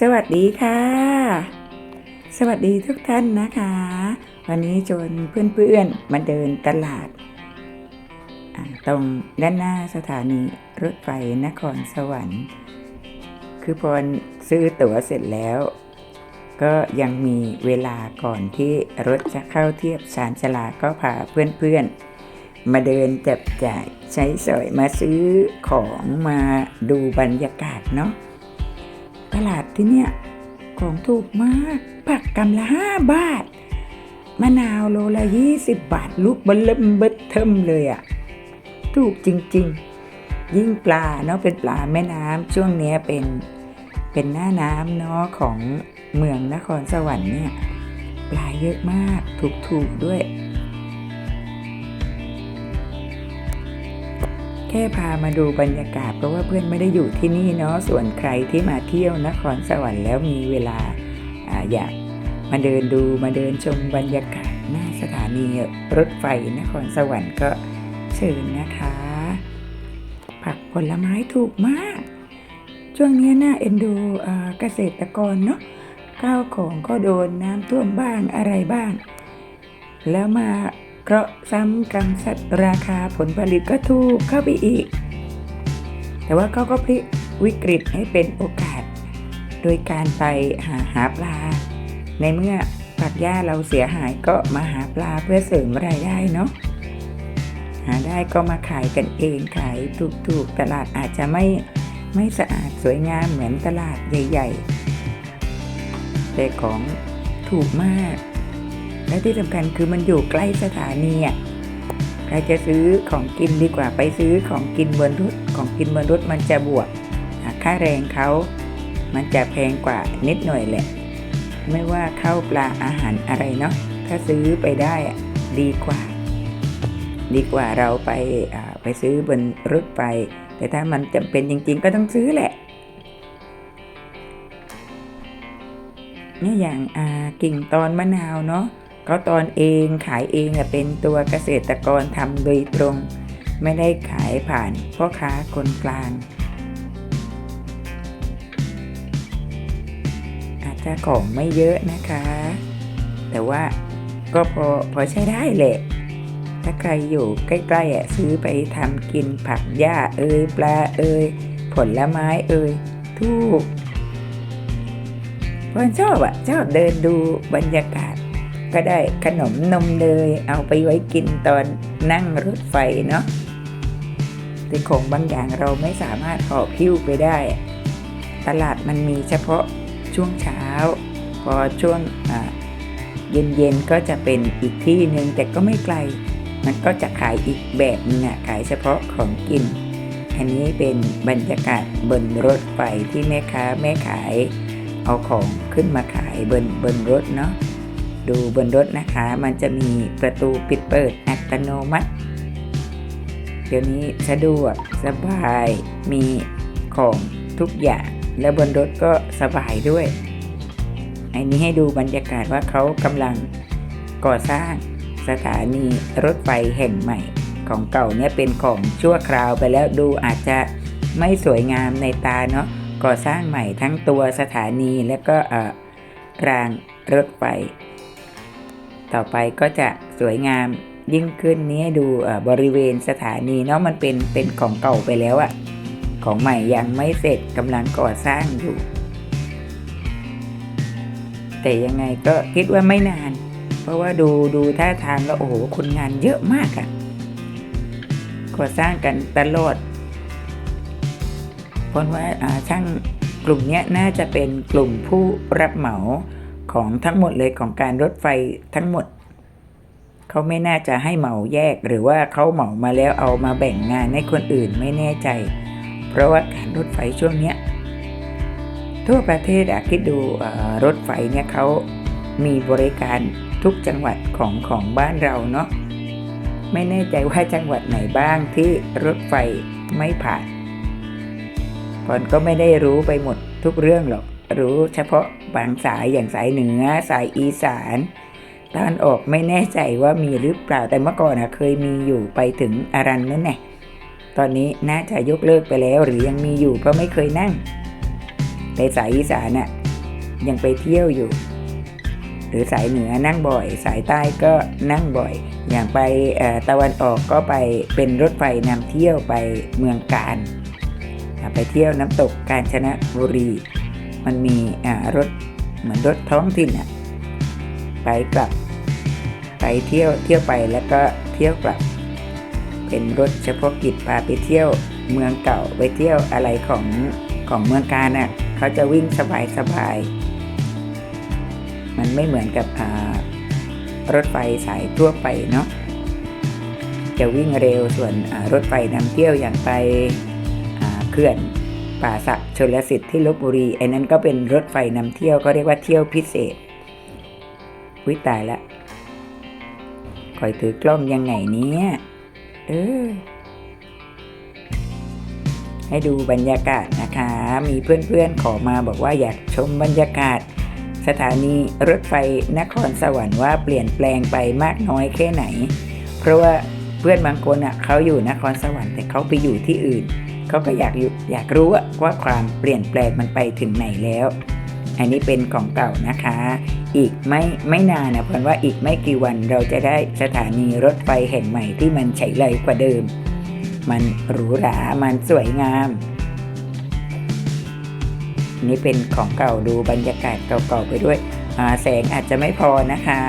สวัสดีค่ะ สวัสดีทุกท่านนะคะ วันนี้ชวนเพื่อนๆมาเดินตลาด ตรงด้านหน้าสถานีรถไฟนครสวรรค์ คือพอซื้อตั๋วเสร็จแล้ว ก็ยังมีเวลาก่อนที่รถจะเข้าเทียบชานชลาก็พาเพื่อนๆ มาเดินจับจ่ายใช้สอยมาซื้อของมาดูบรรยากาศเนาะ ตลาดที่เนี่ย ของถูกมาก ผักกำละห้าบาท มะนาวโลละยี่สิบบาท ลูกเบลเริ่มเบิดเทิมเลยอะ่ะ ถูกจริง ๆ ยิ่งปลาเนาะเป็นปลาแม่น้ำช่วงเนี้ยเป็นเป็นหน้าน้ำเนาะของเมืองนครสวรรค์เนี่ย ปลาเยอะมากถูกๆด้วย แค่พามาดูบรรยากาศเพราะว่าเพื่อนไม่ได้อยู่ที่นี่เนาะส่วนใครที่มาเที่ยวนครสวรรค์แล้วมีเวลาอาอยากมาเดินดูมาเดินชมบรรยากาศหน้าสถานีรถไฟนครสวรรค์ก็เชิญนะคะ ผักผลไม้ถูกมาก ช่วงนี้น่าเอ็นดูเกษตรกรเนาะข้าวของก็โดนน้ำท่วมบ้างอะไรบ้าง แล้วมา เคราะห์ซ้ำกรรมสัตว์ราคาผลผลิตก็ถูกเข้าไปอีก แต่ว่าเขาก็พลิกวิกฤตให้เป็นโอกาส โดยการไปหาหาปลา ในเมื่อผักหญ้าเราเสียหายก็มาหาปลาเพื่อเสริมรายได้เนาะหาได้ก็มาขายกันเองขายถูกๆตลาดอาจจะไม่ไม่สะอาดสวยงามเหมือนตลาดใหญ่ ๆ แต่ของถูกมาก และที่สำคัญคือมันอยู่ใกล้สถานีอะใครจะซื้อของกินดีกว่าไปซื้อของกินบนรถของกินบนรถมันจะบวกค่าแรงเขา มันจะแพงกว่านิดหน่อยแหละ ไม่ว่าข้าวปลาอาหารอะไรเนาะถ้าซื้อไปได้อะดีกว่า ดีกว่าเราไปไปซื้อบนรถไฟแต่ถ้ามันจำเป็นจริง ๆ ก็ต้องซื้อแหละเนี่ยอย่างกิ่งตอนมะนาวเนาะ เขาตอนเองขายเองเป็นตัวเกษตรกรทำโดยตรง ไม่ได้ขายผ่านพ่อค้าคนกลาง อาจจะของไม่เยอะนะคะ แต่ว่าก็พอพอใช้ได้แหละ ถ้าใครอยู่ใกล้ๆอะซื้อไปทำกินผักหญ้าเอยปลาเอยผลไม้เอยทุกเพราะชอบอะชอบเดินดูบรรยากาศ ก็ได้ขนมนมเนยเอาไปไว้กินตอนนั่งรถไฟเนาะแต่ของบางอย่างเราไม่สามารถหอบพิ้วไปได้ ตลาดมันมีเฉพาะช่วงเช้า พอช่วงเย็นๆก็จะเป็นอีกที่หนึ่งแต่ก็ไม่ไกล มันก็จะขายอีกแบบนึงอะขายเฉพาะของกิน อันนี้เป็นบรรยากาศบนรถไฟที่แม่ค้าแม่ขาย เอาของขึ้นมาขายบนบนรถเนาะ ดูบนรถนะคะ มันจะมีประตูปิดเปิดอัตโนมัติ เดี๋ยวนี้สะดวกสบายมีของทุกอย่าง และบนรถก็สบายด้วย อันนี้ให้ดูบรรยากาศว่าเขากำลังก่อสร้างสถานีรถไฟแห่งใหม่ ของเก่าเนี่ยเป็นของชั่วคราวไปแล้วดูอาจจะไม่สวยงามในตาเนาะก่อสร้างใหม่ทั้งตัวสถานีและก็เออรางรถไฟ ต่อไปก็จะสวยงามยิ่งขึ้นนี้ดูเอ่อบริเวณสถานีเนาะมันเป็นเป็นของเก่าไปแล้วอะของใหม่ยังไม่เสร็จกำลังก่อสร้างอยู่ แต่ยังไงก็คิดว่าไม่นาน เพราะว่าดูดูท่าทางแล้วโอ้โหคนงานเยอะมากอะก่อสร้างกันตลอดเพราะว่าช่างกลุ่มนี้น่าจะเป็นกลุ่มผู้รับเหมา ของทั้งหมดเลยของการรถไฟทั้งหมด เขาไม่น่าจะให้เหมาแยกหรือว่าเขาเหมามาแล้วเอามาแบ่งงานให้คนอื่นไม่แน่ใจ เพราะว่าการรถไฟช่วงเนี้ยทั่วประเทศอะคิดดูรถไฟเนี่ยเขามีบริการทุกจังหวัดของของบ้านเราเนาะไม่แน่ใจว่าจังหวัดไหนบ้างที่รถไฟไม่ผ่านพอนก็ไม่ได้รู้ไปหมดทุกเรื่องหรอก รู้เฉพาะบางสายอย่างสายเหนือ สายอีสานตอนออกไม่แน่ใจว่ามีหรือเปล่าแต่เมื่อก่อนเคยมีอยู่ไปถึงอารันนั่นแหละตอนนี้น่าจะยกเลิกไปแล้วหรือยังมีอยู่เพราะไม่เคยนั่งแต่สายอีสานน่ะยังไปเที่ยวอยู่ หรือสายเหนือนั่งบ่อย สายใต้ก็นั่งบ่อย อย่างไปตะวันออกก็ไปเป็นรถไฟนำเที่ยวไปเมืองกาญไปเที่ยวน้ำตกกาญจนบุรี มันมีอ่ารถเหมือนรถท้องถิ่นอะไปกลับ ไปเที่ยวเที่ยวไปแล้วก็เที่ยวกลับ เป็นรถเฉพาะกิจพาไปเที่ยวเมืองเก่าไปเที่ยวอะไรของของเมืองการน่ะเขาจะวิ่งสบายสบาย มันไม่เหมือนกับอ่ารถไฟสายทั่วไปเนาะจะวิ่งเร็วส่วนอ่ารถไฟนำเที่ยวอย่างไปอ่าเขื่อน ป่าสักชลสิทธิ์ที่ลบบุรีไอ้นั้นก็เป็นรถไฟนำเที่ยวก็เรียกว่าเที่ยวพิเศษวิตายละคอยถือกล้องยังไงเนี่ยเออให้ดูบรรยากาศนะคะ มีเพื่อนๆขอมาบอกว่าอยากชมบรรยากาศ สถานีรถไฟนครสวรรค์ว่าเปลี่ยนแปลงไปมากน้อยแค่ไหน เพราะว่าเพื่อนบางคนอะเขาอยู่นครสวรรค์แต่เขาไปอยู่ที่อื่น เขาก็อยากอยู่อยากรู้ว่าความเปลี่ยนแปลงมันไปถึงไหนแล้ว อันนี้เป็นของเก่านะคะ อีกไม่ไม่นานนะเพราะว่าอีกไม่กี่วันเราจะได้สถานีรถไฟแห่งใหม่ที่มันใช้เลยกว่าเดิม มันหรูหรา มันสวยงาม นี่เป็นของเก่าดูบรรยากาศเก่าๆไปด้วยแสงอาจจะไม่พอนะคะ